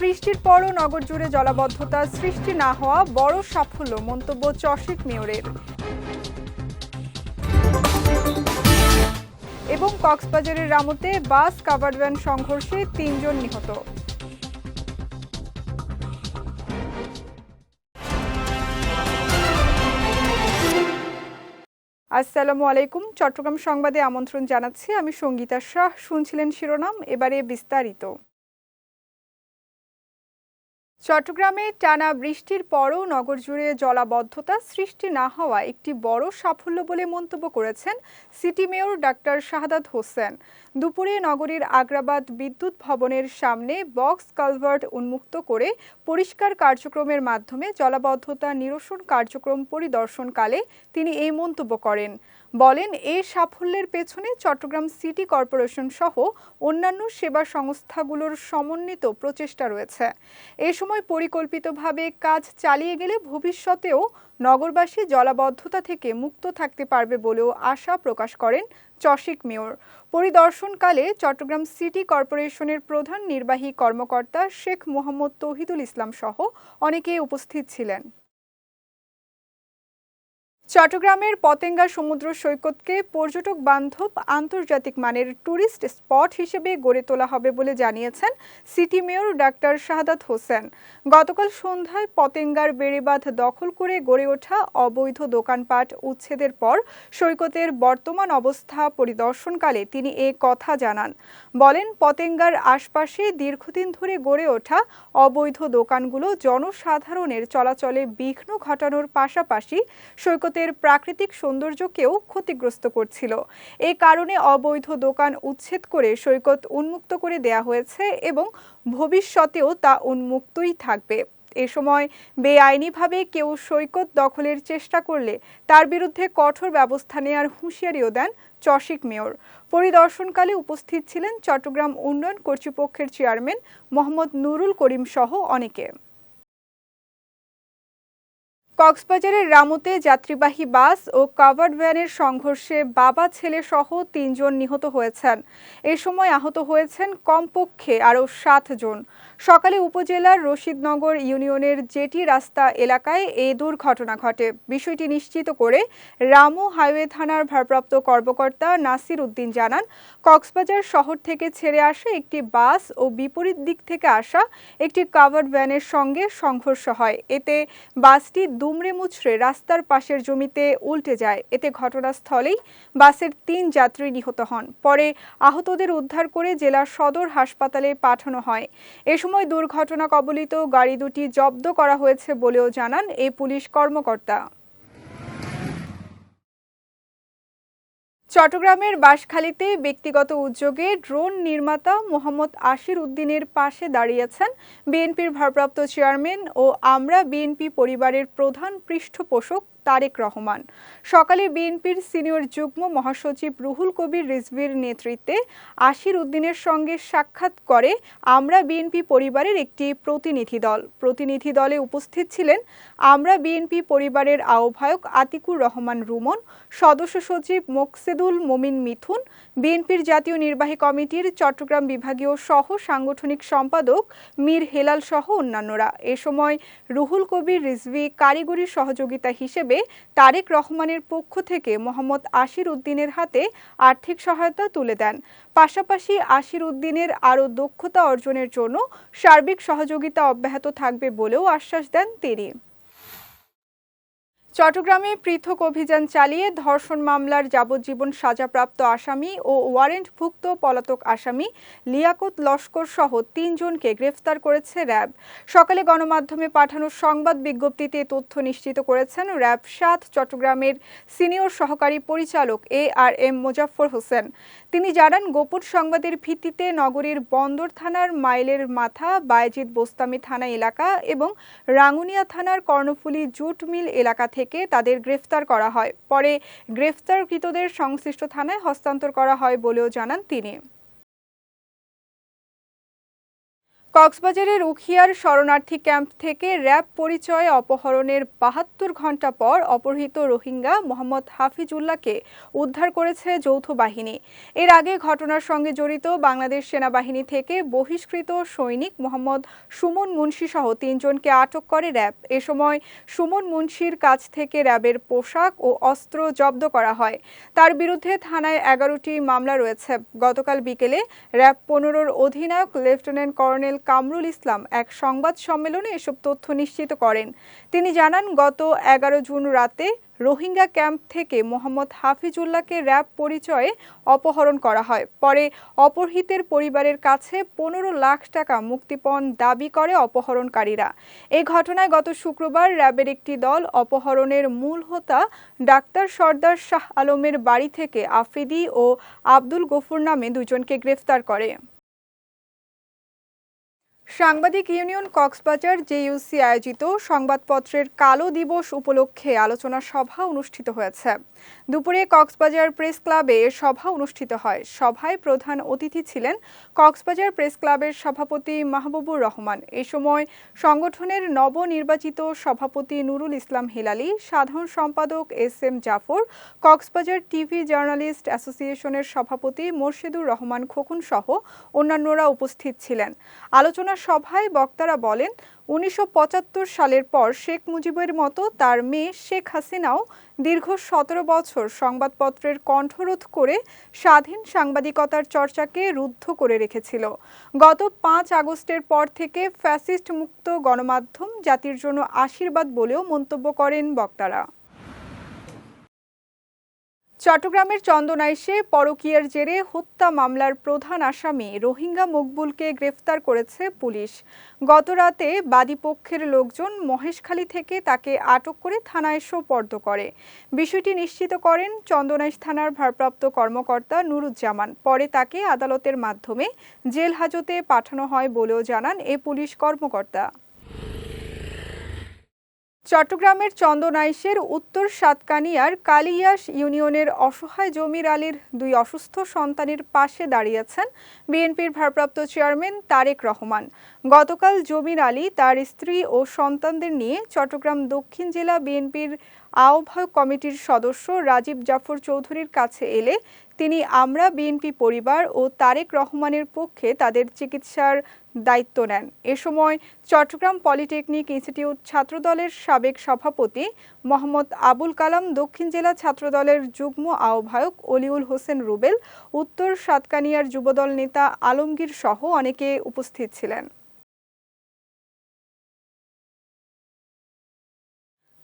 বৃষ্টির পরও নগর জুড়ে জলাবদ্ধতা সৃষ্টি না হওয়া বড় সাফল্য, মন্তব্য চশিক মেয়রের। এবং কক্সবাজারের রামুতে বাস কাভার্ড ভ্যান সংঘর্ষে তিনজন নিহত। আসসালামু আলাইকুম। চট্টগ্রাম সংবাদে আমন্ত্রণ জানাচ্ছি। আমি সঙ্গীতা শাহ। শুনছিলেন শিরোনাম, এবারে বিস্তারিত। চট্টগ্রামে টানা বৃষ্টির পরও নগর জুড়ে জলাবদ্ধতা সৃষ্টি না হওয়া একটি বড় সাফল্য বলে মন্তব্য করেছেন city mayor doctor Shahadat Hossain. দুপুরে নগরীর আগ্রাবাদ বিদ্যুৎ ভবনের সামনে বক্স কালভার্ট উন্মুক্ত করে পরিষ্কার কার্যক্রমের মাধ্যমে জলাবদ্ধতা নিরসন কার্যক্রম পরিদর্শনকালে তিনি এই মন্তব্য করেন। বলেন এই সাফল্যের পেছনে চট্টগ্রাম সিটি কর্পোরেশন সহ অন্যান্য সেবা সংস্থাগুলোর সমন্বিত প্রচেষ্টা রয়েছে। এ সময় পরিকল্পিতভাবে কাজ চালিয়ে গেলে ভবিষ্যতেও নগরবাসী জলাবদ্ধতা থেকে মুক্ত থাকতে পারবে বলেও আশা প্রকাশ করেন চশিক মেয়র। পরিদর্শনকালে চট্টগ্রাম সিটি কর্পোরেশনের প্রধান নির্বাহী কর্মকর্তা শেখ মোহাম্মদ তহিদুল ইসলাম সহ অনেকে উপস্থিত ছিলেন। চট্টগ্রামের পতেঙ্গা সমুদ্র সৈকতকে পর্যটক বান্ধব আন্তর্জাতিক মানের ট্যুরিস্ট স্পট হিসেবে গড়ে তোলা হবে বলে জানিয়েছেন city mayor doctor Shahadat Hossain. গতকাল সন্ধ্যায় পতেঙ্গার বেড়েবাঁধ দখল করে গড়ে ওঠা অবৈধ দোকানপাট উচ্ছেদের পর সৈকতের বর্তমান অবস্থা পরিদর্শনকালে তিনি এ কথা জানান। বলেন, পতেঙ্গার আশপাশে দীর্ঘদিন ধরে গড়ে ওঠা অবৈধ দোকানগুলো জনসাধারণের চলাচলে বিঘ্ন ঘটানোর পাশাপাশি সৈকতে ভারতের প্রাকৃতিক সৌন্দর্যকেও ক্ষতিগ্রস্ত করছিল। এ কারণে অবৈধ দোকান উচ্ছেদ করে সৈকত উন্মুক্ত করে দেয়া হয়েছে এবং ভবিষ্যতেও তা উন্মুক্তই থাকবে। এ সময় বেআইনিভাবে কেউ সৈকত দখলের চেষ্টা করলে তার বিরুদ্ধে কঠোর ব্যবস্থা নেয়ার হুঁশিয়ারিও দেন চশিক মেয়র। পরিদর্শনকালে উপস্থিত ছিলেন চট্টগ্রাম উন্নয়ন কর্তৃপক্ষের চেয়ারম্যান মোহাম্মদ নুরুল করিম সহ অনেকে। কক্সবাজারের রামুতে যাত্রীবাহী বাস ও কাভার্ড ভ্যানের সংঘর্ষে বাবা, ছেলে সহ তিনজন নিহত হয়েছেন। এ সময় আহত হয়েছেন কমপক্ষে আরও সাত জন। সকালে উপজেলার রশিদনগর ইউনিয়নের জেটি রাস্তা এলাকায় এই দুর্ঘটনা ঘটে। বিষয়টি নিশ্চিত করে রামু হাইওয়ে থানার ভারপ্রাপ্ত কর্মকর্তা নাসির উদ্দিন জানান, কক্সবাজার শহর থেকে ছেড়ে আসা একটি বাস ও বিপরীত দিক থেকে আসা একটি কাভার্ড ভ্যানের সঙ্গে সংঘর্ষ হয়। এতে বাসটি দুমড়ে মুচড়ে রাস্তার পাশের জমিতে উল্টে যায়। এতে ঘটনাস্থলেই বাসের তিন যাত্রী নিহত হন। পরে আহতদের উদ্ধার করে জেলা সদর হাসপাতালে পাঠানো হয়। এ সময় দুর্ঘটনা কবলিত গাড়ি দুটি জব্দ করা হয়েছে বলেও জানান এই পুলিশ কর্মকর্তা। চট্টগ্রামের বাঁশখালীতে ব্যক্তিগত উদ্যোগে ড্রোন নির্মাতা মোহাম্মদ আশির উদ্দিনের পাশে দাঁড়িয়েছেন বিএনপির ভারপ্রাপ্ত চেয়ারম্যান ও আমরা বিএনপি পরিবারের প্রধান পৃষ্ঠপোষক তারেক রহমান। সকালে বিএনপির সিনিয়র যুগ্ম মহাসচিব রুহুল কবির রিজভির নেতৃত্বে আশির উদ্দিনের সঙ্গে সাক্ষাৎ করে আমরা বিএনপি পরিবারের একটি প্রতিনিধি দল। প্রতিনিধি দলে উপস্থিত ছিলেন আমরা বিএনপি পরিবারের আহ্বায়ক আতিকুর রহমান রুমন, সদস্য সচিব মোকসেদুল মোমিন মিথুন, বিএনপির জাতীয় নির্বাহী কমিটির চট্টগ্রাম বিভাগীয় সহ সাংগঠনিক সম্পাদক মীর হেলাল সহ অন্যান্যরা। এ সময় রুহুল কবির রিজভি কারিগরি সহযোগিতা হিসেবে তারেক রহমানের পক্ষ থেকে মোহাম্মদ আশির উদ্দিনের হাতে আর্থিক সহায়তা তুলে দেন। পাশাপাশি আশির উদ্দিনের আরও দক্ষতা অর্জনের জন্য সার্বিক সহযোগিতা অব্যাহত থাকবে বলেও আশ্বাস দেন তিনি। চট্টগ্রামে পৃথক অভিযান চালিয়ে ধর্ষণ মামলার যাবজ্জীবন সাজাপ্রাপ্ত আসামি ও ওয়ারেন্টভুক্ত পলাতক আসামি লিয়াকত লস্কর সহ তিনজনকে গ্রেফতার করেছে র্যাব। সকালে গণমাধ্যমে পাঠানো সংবাদ বিজ্ঞপ্তিতে তথ্য নিশ্চিত করেছেন র্যাব সাত চট্টগ্রামের সিনিয়র সহকারী পরিচালক A R M Mozaffar Hossain. তিনি জানান, গোপন সংবাদের ভিত্তিতে নগরীর বন্দর থানার মাইলের মাথা বায়জিৎ বোস্তামি থানা এলাকা এবং রাঙ্গুনিয়া থানার কর্ণফুলী জুট মিল এলাকা থেকে তাদের গ্রেফতার করা হয়। পরে গ্রেফতারকৃতদের সংশ্লিষ্ট থানায় হস্তান্তর করা হয় বলেও জানান তিনি। কক্সবাজারের উখিয়ার শরণার্থী ক্যাম্প থেকে র্যাব পরিচয়ে অপহরণের বাহাত্তর ঘণ্টা পর অপহৃত রোহিঙ্গা মোহাম্মদ হাফিজুল্লাহকে উদ্ধার করেছে যৌথ বাহিনী। এর আগে ঘটনার সঙ্গে জড়িত বাংলাদেশ সেনাবাহিনী থেকে বহিষ্কৃত সৈনিক মোহাম্মদ সুমন মুন্সি সহ তিনজনকে আটক করে র্যাব। এ সময় সুমন মুন্সির কাছ থেকে র্যাবের পোশাক ও অস্ত্র জব্দ করা হয়। তার বিরুদ্ধে থানায় এগারোটি মামলা রয়েছে। গতকাল বিকেলে র্যাব পনেরোর অধিনায়ক লেফটেন্যান্ট কর্নেল কামরুল ইসলাম এক সংবাদ সম্মেলনে এসব তথ্য নিশ্চিত করেন। তিনি জানান, গত এগারো জুন রাতে রোহিঙ্গা ক্যাম্প থেকে মোহাম্মদ হাফিজুল্লাহকে র্যাব পরিচয়ে অপহরণ করা হয়। পরে অপহৃতের পরিবারের কাছে পনেরো লাখ টাকা মুক্তিপণ দাবি করে অপহরণকারীরা। এ ঘটনায় গত শুক্রবার র্যাবের একটি দল অপহরণের মূল হোতা ডাক্তার সর্দার শাহ আলমের বাড়ি থেকে আফ্রিদি ও আব্দুল গফুর নামে দুজনকে গ্রেফতার করে। সাংবাদিক ইউনিয়ন কক্সবাজার জেইউসি আয়োজিত সংবাদপত্রের কালো দিবস উপলক্ষে আলোচনা সভা অনুষ্ঠিত হয়েছে। দুপুরে কক্সবাজার প্রেস ক্লাবে সভা অনুষ্ঠিত হয়। সভায় প্রধান অতিথি ছিলেন কক্সবাজার প্রেস ক্লাবের সভাপতি মাহবুবুর রহমান। এ সময় সংগঠনের নবনির্বাচিত সভাপতি নুরুল ইসলাম হিলালি, সাধারণ সম্পাদক S M Jafar, Cox's Bazar TV journalist অ্যাসোসিয়েশনের সভাপতি মোর্শেদুর রহমান খোকন সহ অন্যান্যরা উপস্থিত ছিলেন। আলোচনা সভায় বক্তারা বলেন, উনিশশো পঁচাত্তর সালের পর শেখ মুজিবের মতো তার মেয়ে শেখ হাসিনাও দীর্ঘ সতেরো বছর সংবাদপত্রের কণ্ঠরোধ করে স্বাধীন সাংবাদিকতার চর্চাকে রুদ্ধ করে রেখেছিল। গত পাঁচ আগস্টের পর থেকে ফ্যাসিস্ট মুক্ত গণমাধ্যম জাতির জন্য আশীর্বাদ বলেও মন্তব্য করেন বক্তারা। চট্টগ্রামের চন্দনাইশে পরকীয়ার জেরে হত্যা মামলার প্রধান আসামি রোহিঙ্গা মকবুলকে গ্রেফতার করেছে পুলিশ। গতরাতে বাদীপক্ষের লোকজন মহেশখালী থেকে তাকে আটক করে থানায় সোপর্দ করে। বিষয়টি নিশ্চিত করেন চন্দনাইশ থানার ভারপ্রাপ্ত কর্মকর্তা নুরুজ্জামান। পরে তাকে আদালতের মাধ্যমে জেল হাজতে পাঠানো হয় বলেও জানান এ পুলিশ কর্মকর্তা। চট্টগ্রামের চন্দনাইশের উত্তর সাতকানিয়ার কালিয়াস ইউনিয়নের অসহায় জমির আলীর দুই অসুস্থ সন্তানের পাশে দাঁড়িয়েছেন বিএনপির ভারপ্রাপ্ত চেয়ারম্যান তারেক রহমান। গতকাল জমির আলী তার স্ত্রী ও সন্তানদের নিয়ে চট্টগ্রাম দক্ষিণ জেলা বিএনপির আহ্বায়ক কমিটির সদস্য রাজীব জাফর চৌধুরীর কাছে এলে তিনি আমরা বিএনপি পরিবার ও তারেক রহমানের পক্ষে তাদের চিকিৎসার দায়িত্ব নেন। এ সময় চট্টগ্রাম পলিটেকনিক ইনস্টিটিউট ছাত্রদলের সাবেক সভাপতি মোহাম্মদ আবুল কালাম, দক্ষিণ জেলা ছাত্রদলের যুগ্ম আহ্বায়ক অলিউল হোসেন রুবেল, উত্তর সাতকানিয়ার যুবদল নেতা আলমগীর সহ অনেকে উপস্থিত ছিলেন।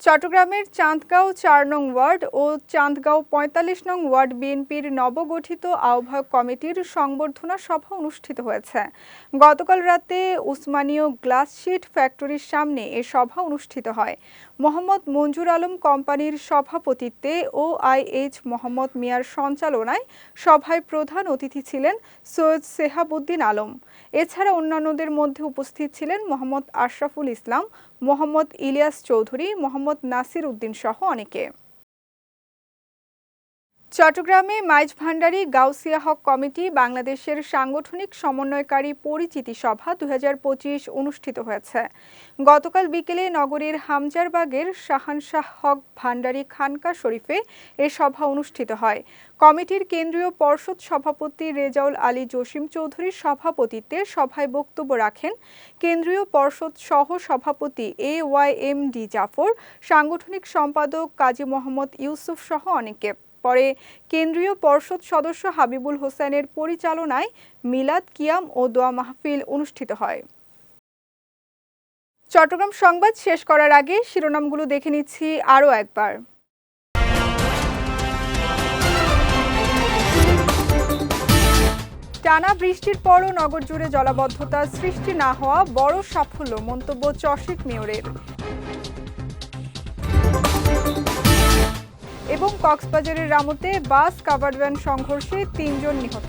চট্টগ্রামের চাঁদগাঁও চার নং ওয়ার্ড ও চাঁদগাঁও পঁয়তাল্লিশ নং ওয়ার্ড বিএনপির নবগঠিত আহ্বায়ক কমিটির সংবর্ধনা সভা অনুষ্ঠিত হয়েছে। গতকাল রাতে উসমানীয় গ্লাস শিট ফ্যাক্টরির সামনে এ সভা অনুষ্ঠিত হয়। মোহাম্মদ মঞ্জুর আলম কোম্পানির সভাপতিত্বে ও আইএইচ মোহাম্মদ মিয়ার সঞ্চালনায় সভায় প্রধান অতিথি ছিলেন সৈয়দ সেহাবুদ্দিন আলম। এছাড়া অন্যান্যদের মধ্যে উপস্থিত ছিলেন মোহাম্মদ আশরাফুল ইসলাম, মোহাম্মদ ইলিয়াস চৌধুরী, মোহাম্মদ নাসির উদ্দিন সহ অনেকে। চট্টগ্রামে মাইজ ভান্ডারী গাউসিয়া হক কমিটি বাংলাদেশের সাংগঠনিক সমন্বয়কারী পরিচিতি সভা দু হাজার পঁচিশ অনুষ্ঠিত হয়েছে। গতকাল বিকেলে নগরীর হামজারবাগের শাহানশাহ হক ভান্ডারী খানকা শরীফে এ সভা অনুষ্ঠিত হয়। কমিটির কেন্দ্রীয় পর্ষদ সভাপতি রেজাউল আলী জসিম চৌধুরীর সভাপতিত্বে সভায় বক্তব্য রাখেন কেন্দ্রীয় পর্ষদ সহ সভাপতি A Y M D Jafar, সাংগঠনিক সম্পাদক কাজী মোহাম্মদ ইউসুফ সহ অনেকে। পরে কেন্দ্রীয় পর্ষদ সদস্য হাবিবুল হোসেনের পরিচালনায় মিলাদ, কিয়াম ও দোয়া মাহফিল অনুষ্ঠিত হয়। চট্টগ্রাম সংবাদ শেষ করার আগে শিরোনামগুলো দেখে নিচ্ছি আরও একবার। টানা বৃষ্টির পরও নগর জুড়ে জলাবদ্ধতা সৃষ্টি না হওয়া বড় সাফল্য মন্তব্য চশিক মেয়রের। এবং কক্সবাজারের রামুতে বাস কাভার্ড ভ্যান সংঘর্ষে তিনজন নিহত।